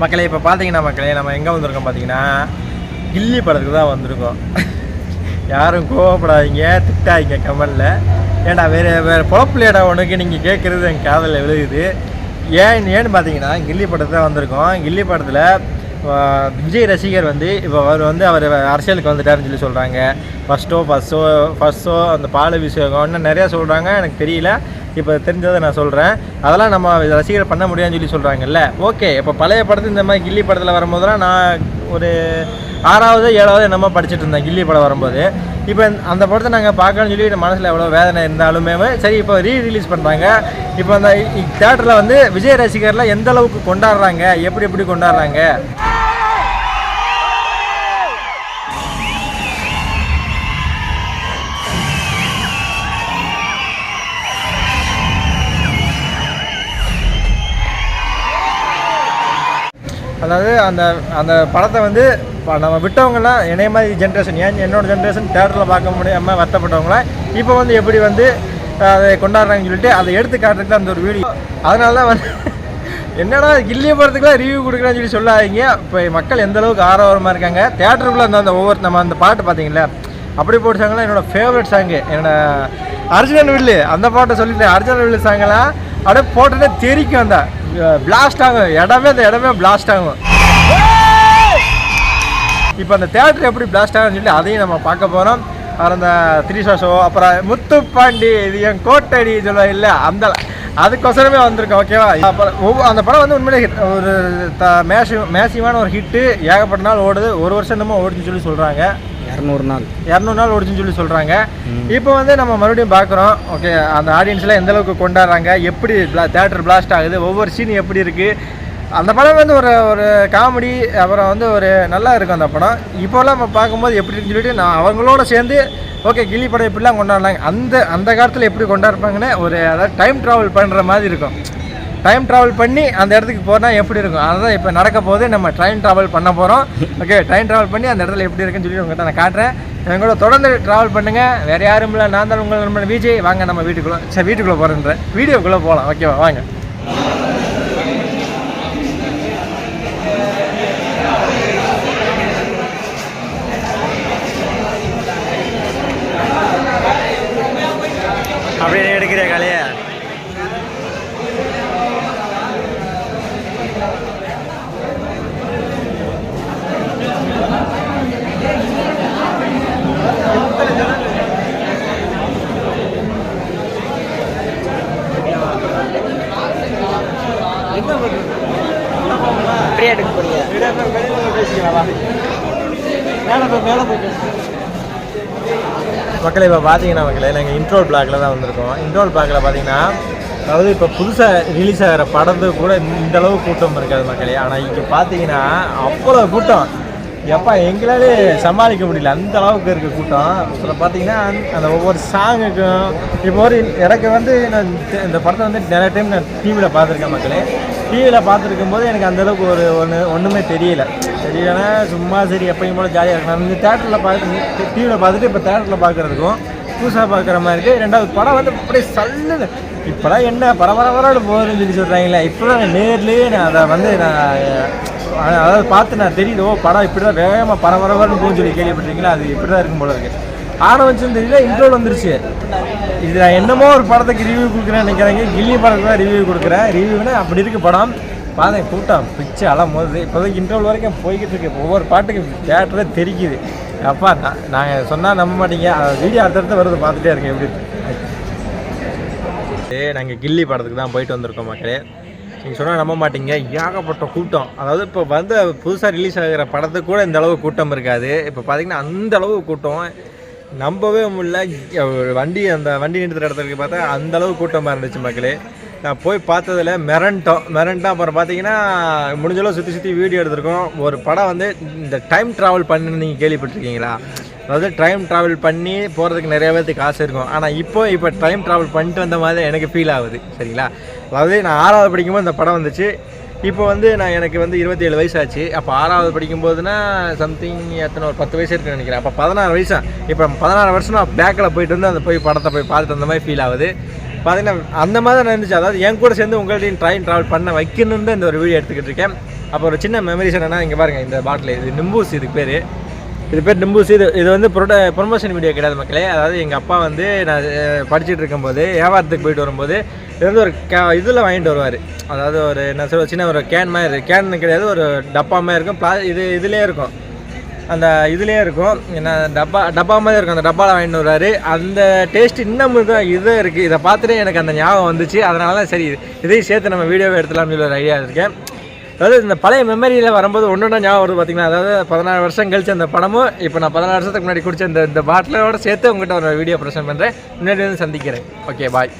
மக்களே இப்போ பார்த்தீங்கன்னா மக்களே நம்ம எங்கே வந்திருக்கோம் பார்த்தீங்கன்னா கில்லி படத்துக்கு தான் வந்திருக்கோம். யாரும் கோவப்படாதீங்க திட்டாதீங்க கமலில். ஏன்டா வேறு வேறு பொழப்புலையடா உனக்கு நீங்கள் கேட்குறது என் காதலில் விழுகுது. ஏன் ஏன்னு பார்த்தீங்கன்னா கில்லி படத்துக்கு தான் வந்திருக்கோம். கில்லி படத்தில் விஜய் ரசிகர் வந்து இப்போ அவர் வந்து அவர் அரசியலுக்கு வந்துட்டாருன்னு சொல்லி சொல்கிறாங்க ஃபஸ்ட்டோ ஃபஸ்ட்டோ ஃபஸ்ட்டோ அந்த பால் அபிஷேகம் இன்னும் நிறையா சொல்கிறாங்க எனக்கு தெரியல. இப்போ தெரிஞ்சதை நான் சொல்கிறேன் அதெல்லாம் நம்ம ரசிகர் பண்ண முடியாதுன்னு சொல்லி சொல்கிறாங்கல்ல ஓகே இப்போ பழைய படத்து இந்த மாதிரி கில்லி படத்தில் வரும்போதெல்லாம் நான் ஒரு ஆறாவது ஏழாவது என்னமோ படிச்சுட்டு இருந்தேன் கில்லி படம் வரும்போது. இப்போ அந்த படத்தை நாங்கள் பார்க்கணும்னு சொல்லி மனசில் எவ்வளோ வேதனை இருந்தாலுமே சரி இப்போ ரீ ரிலீஸ் பண்ணுறாங்க இப்போ அந்த தேட்டரில் வந்து விஜய் ரசிகர்லாம் எந்த அளவுக்கு கொண்டாடுறாங்க? எப்படி எப்படி கொண்டாடுறாங்க? அதாவது அந்த அந்த படத்தை வந்து இப்போ நம்ம விட்டவங்கலாம் என்னைய மாதிரி ஜென்ரேஷன் ஏன் என்னோடய ஜென்ரேஷன் தேட்டரில் பார்க்க முடியாமல் வருத்தப்பட்டவங்களாம் இப்போ வந்து எப்படி வந்து அதை கொண்டாடுறாங்கன்னு சொல்லிட்டு அதை எடுத்து காட்டுறதுக்கு அந்த ஒரு வீடியோ. அதனால தான் வந்து என்னடா கில்லிய படத்துக்குலாம் ரிவ்யூ கொடுக்குறான்னு சொல்லி சொல்லாதீங்க. இப்போ மக்கள் எந்த அளவுக்கு ஆரவாரமாக இருக்காங்க. தேட்டருக்குள்ளே அந்த அந்த ஒவ்வொரு நம்ம அந்த பாட்டு பார்த்தீங்களா அப்படி போட்டு சாங்கெல்லாம் என்னோட ஃபேவரட் சாங்கு என்னோட அர்ஜுனன் வில்லு அந்த பாட்டை சொல்லிட்டேன் அர்ஜுனன் வில்லு சாங்கெல்லாம் அப்படியே போட்டதே தெரிக்கும் அந்த பிளாஸ்ட் ஆகும். இடமே அந்த இடமே பிளாஸ்ட் ஆகும். இப்போ அந்த தேட்டர் எப்படி பிளாஸ்ட் ஆகும்னு சொல்லி அதையும் நம்ம பார்க்க போகிறோம் அப்புறம் அந்த த்ரீஷா ஷோ அப்புறம் முத்துப்பாண்டி இது என் கோட்டடி சொல்ல இல்லை அந்த அதுக்கொசரமே வந்திருக்கோம் ஓகேவா அப்புறம் அந்த படம் வந்து உண்மையிலே hit. ஒரு த மேசி மேசிவான ஒரு ஹிட்டு ஏகப்பட்ட நாள் ஓடுது. ஒரு வருஷம் என்னமோ ஓடுச்சுன்னு சொல்லி சொல்கிறாங்க இரநூறு நாள். இரநூறு நாள் ஓடிச்சுன்னு சொல்லி சொல்கிறாங்க இப்போ வந்து நம்ம மறுபடியும் பார்க்குறோம். ஓகே அந்த ஆடியன்ஸ்லாம் எந்த அளவுக்கு கொண்டாடுறாங்க எப்படி தேட்டர் பிளாஸ்ட் ஆகுது ஒவ்வொரு சீன் எப்படி இருக்குது அந்த படம் வந்து ஒரு ஒரு காமெடி அப்புறம் வந்து ஒரு நல்லா இருக்கும் அந்த படம். இப்போலாம் நம்ம பார்க்கும்போது எப்படி இருக்குன்னு சொல்லிட்டு நான் அவங்களோட சேர்ந்து ஓகே கில்லி படம் இப்படிலாம் கொண்டாடுறாங்க அந்த அந்த காலத்தில் எப்படி கொண்டாடுப்பாங்கன்னு ஒரு அதாவது டைம் ட்ராவல் பண்ணுற மாதிரி இருக்கும். டைம் ட்ராவல் பண்ணி அந்த இடத்துக்கு போனால் எப்படி இருக்கும்? அதுதான் இப்போ நடக்க போது நம்ம ட்ரெயின் ட்ராவல் பண்ண போகிறோம் ஓகே ட்ரெயின் ட்ராவல் பண்ணி அந்த இடத்துல எப்படி இருக்குன்னு சொல்லி உங்கள்கிட்ட நான் காட்டுறேன். எங்களோட தொடர்ந்து ட்ராவல் பண்ணுங்கள் வேறு யாரும் இல்லை நான் தான் உங்கள் நண்பன் விஜய் வாங்க நம்ம வீட்டுக்குள்ளே சரி வீட்டுக்குள்ளே போகிறேன்ற வீடியோக்குள்ளே போகலாம் ஓகேவா வாங்க. அப்படியே எடுக்கிறியா காலையே. ஃப்ரீயாக எடுக்க போறீங்க மக்களை இப்போ பார்த்தீங்கன்னா மக்களே நாங்கள் இன்ட்ரோல் பிளாக்ல தான் வந்திருக்கோம். இன்ட்ரோல் பிளாக்ல பார்த்தீங்கன்னா அதாவது இப்போ புதுசாக ரிலீஸ் ஆகிற படத்துக்கு கூட இந்த அளவு கூட்டம் இருக்காது மக்களே. ஆனால் இங்கே பார்த்தீங்கன்னா அவ்வளோ கூட்டம். எப்பா எங்களாலே சமாளிக்க முடியல. அந்த அளவுக்கு இருக்க கூட்டம். அதில் பார்த்தீங்கன்னா அந்த ஒவ்வொரு சாங்குக்கும் இப்போ ஒரு எனக்கு வந்து நான் இந்த- இந்த படத்தை வந்து நிறைய டைம் நான் டிவியில் பார்த்துருக்கேன் மக்களே. டிவியில் பார்த்துருக்கும் போது எனக்கு அந்தளவுக்கு ஒரு ஒன்று ஒன்றுமே தெரியல. தெரியலன்னா சும்மா சரி எப்பயும் போல ஜாலியாக இருக்கும் இந்த தேட்டரில் பார்த்து டிவியில் பார்த்துட்டு இப்போ தேட்டரில் பார்க்குறதுக்கும் புதுசாக பார்க்குற மாதிரி இருக்குது ரெண்டாவது படம் வந்து அப்படியே சல்லுன்னு இப்போலாம் என்ன பரபரபரோடு போகுதுன்னு சொல்லி சொல்கிறாங்களே இப்போ தான் நேர்லேயே நான் அதை வந்து நான் அதாவது பார்த்து நான் தெரியுது ஓ படம் இப்படி தான் வேகமாக பரபரபரன்னு போகுன்னு சொல்லி கேள்விப்பட்டிருக்கீங்களா? அது இப்படி தான் இருக்கும் போல இருக்குது ஆரம்பிச்சுன்னு தெரியல இன்ட்ரோல் வந்துருச்சு. இது நான் என்னமோ ஒரு படத்துக்கு ரிவ்யூ கொடுக்குறேன்னு நினைக்கிறாங்க. கில்லி படத்துக்கு தான் ரிவ்யூ கொடுக்குறேன். ரிவ்யூனா அப்படி இருக்கு படம். பார்த்தேன் கூட்டம். பிச்சு அலம் போகுது இப்போதைக்கு இன்ட்ரோல் வரைக்கும் போய்கிட்டு இருக்கு. ஒவ்வொரு பாட்டுக்கு தேட்டரே தெரிக்குது. அப்பா நான் நாங்கள் சொன்னால் நம்ப மாட்டீங்க. வீடியோ அடுத்தடுத்து வருது பார்த்துட்டே இருக்கேன் எப்படி ஏ நாங்கள் கில்லி படத்துக்கு தான் போயிட்டு வந்திருக்கோம் மக்களே. நீங்கள் சொன்னால் நம்ப மாட்டீங்க. ஏகப்பட்ட கூட்டம். அதாவது இப்போ வந்து புதுசாக ரிலீஸ் ஆகிற படத்துக்கு கூட இந்த அளவு கூட்டம் இருக்காது. இப்போ பார்த்தீங்கன்னா அந்த அளவு கூட்டம். நம்பவே முடியல. ஒரு வண்டி அந்த வண்டி நிறுத்துற இடத்துக்கு பார்த்தா அந்த அளவு கூட்டமாக இருந்துச்சு மக்களே. நான் போய் பார்த்ததுல மிரண்டோம். மிரண்டோம் அப்புறம் பார்த்தீங்கன்னா முடிஞ்ச அளவு சுற்றி சுற்றி வீடியோ எடுத்திருக்கோம். ஒரு படம் வந்து இந்த டைம் ட்ராவல் பண்ணுன்னு நீங்கள் கேள்விப்பட்டிருக்கீங்களா? அதாவது டைம் ட்ராவல் பண்ணி போகிறதுக்கு நிறைய பேர்த்துக்கு காசு இருக்கும். ஆனால் இப்போ இப்போ டைம் ட்ராவல் பண்ணிட்டு வந்த மாதிரி எனக்கு ஃபீல் ஆகுது. சரிங்களா? அதாவது நான் ஆறாவது படிக்கும்போது இந்த படம் வந்துச்சு. இப்போ வந்து நான் எனக்கு வந்து இருபத்தி ஏழு வயசு ஆச்சு அப்போ ஆறாவது படிக்கும்போதுனா சம்திங் எத்தனை ஒரு பத்து வயசு இருக்குன்னு நினைக்கிறேன். அப்போ பதினாறு வயசா? இப்போ பதினாறு வருஷம் நான் பேக்கில் போயிட்டு வந்து அந்த போய் படத்தை போய் பார்த்துட்டு வந்த மாதிரி ஃபீல் ஆகுது. பார்த்தீங்கன்னா அந்த மாதிரி தான் இருந்துச்சு அதாவது என் கூட சேர்ந்து உங்கள்ட்டையும் ட்ரெயின் ட்ராவல் பண்ண வைக்கணும்னு தான் இந்த ஒரு வீடியோ எடுத்துக்கிட்டு இருக்கேன். அப்போ ஒரு சின்ன மெமரிஸ் என்னன்னா இங்கே பாருங்கள் இந்த பாட்டில் இது நிம்பூஸ் இதுக்கு பேர். இது பேர் நிம்பூஸ் இது இது வந்து ப்ரொட ப்ரொமோஷன் வீடியோ கிடையாது மக்களே. அதாவது எங்கள் அப்பா வந்து நான் படிச்சுட்டு இருக்கும்போது வியாபாரத்துக்கு போயிட்டு வரும்போது இது வந்து ஒரு கே இதில் வாங்கிட்டு வருவார். அதாவது ஒரு என்ன சொல்ல சின்ன ஒரு கேன் மாதிரி கேன் கிடையாது ஒரு டப்பா மாதிரி இருக்கும். பிளா இது இதுலேயே இருக்கும். அந்த இதுலேயே இருக்கும். என்ன டப்பா டப்பா மாதிரி இருக்கும். அந்த டப்பாவில் வாங்கிட்டு வருவார். அந்த டேஸ்ட் இன்னும் தான் இது இருக்குது இதை பார்த்துட்டு எனக்கு அந்த ஞாபகம் வந்துச்சு. அதனால தான் சரி இதையும் சேர்த்து நம்ம வீடியோவை எடுத்துலாம்னு சொல்லி ஒரு ஐடியா இருக்கேன் அதாவது இந்த பழைய மெமரியில் வரும்போது ஒன்று ஒன்றா ஞாபகம் வருது பார்த்தீங்கன்னா அதாவது பதினாறு வருஷம் கழிச்சு அந்த படமும் இப்போ நான் பதினாறு வருஷத்துக்கு முன்னாடி குடிச்ச இந்த இந்த பாட்டிலோட சேர்த்து உங்கள்கிட்ட ஒரு வீடியோ ப்ரெசென்ட் பண்ணுறேன் முன்னாடி வந்து சந்திக்கிறேன். Okay bye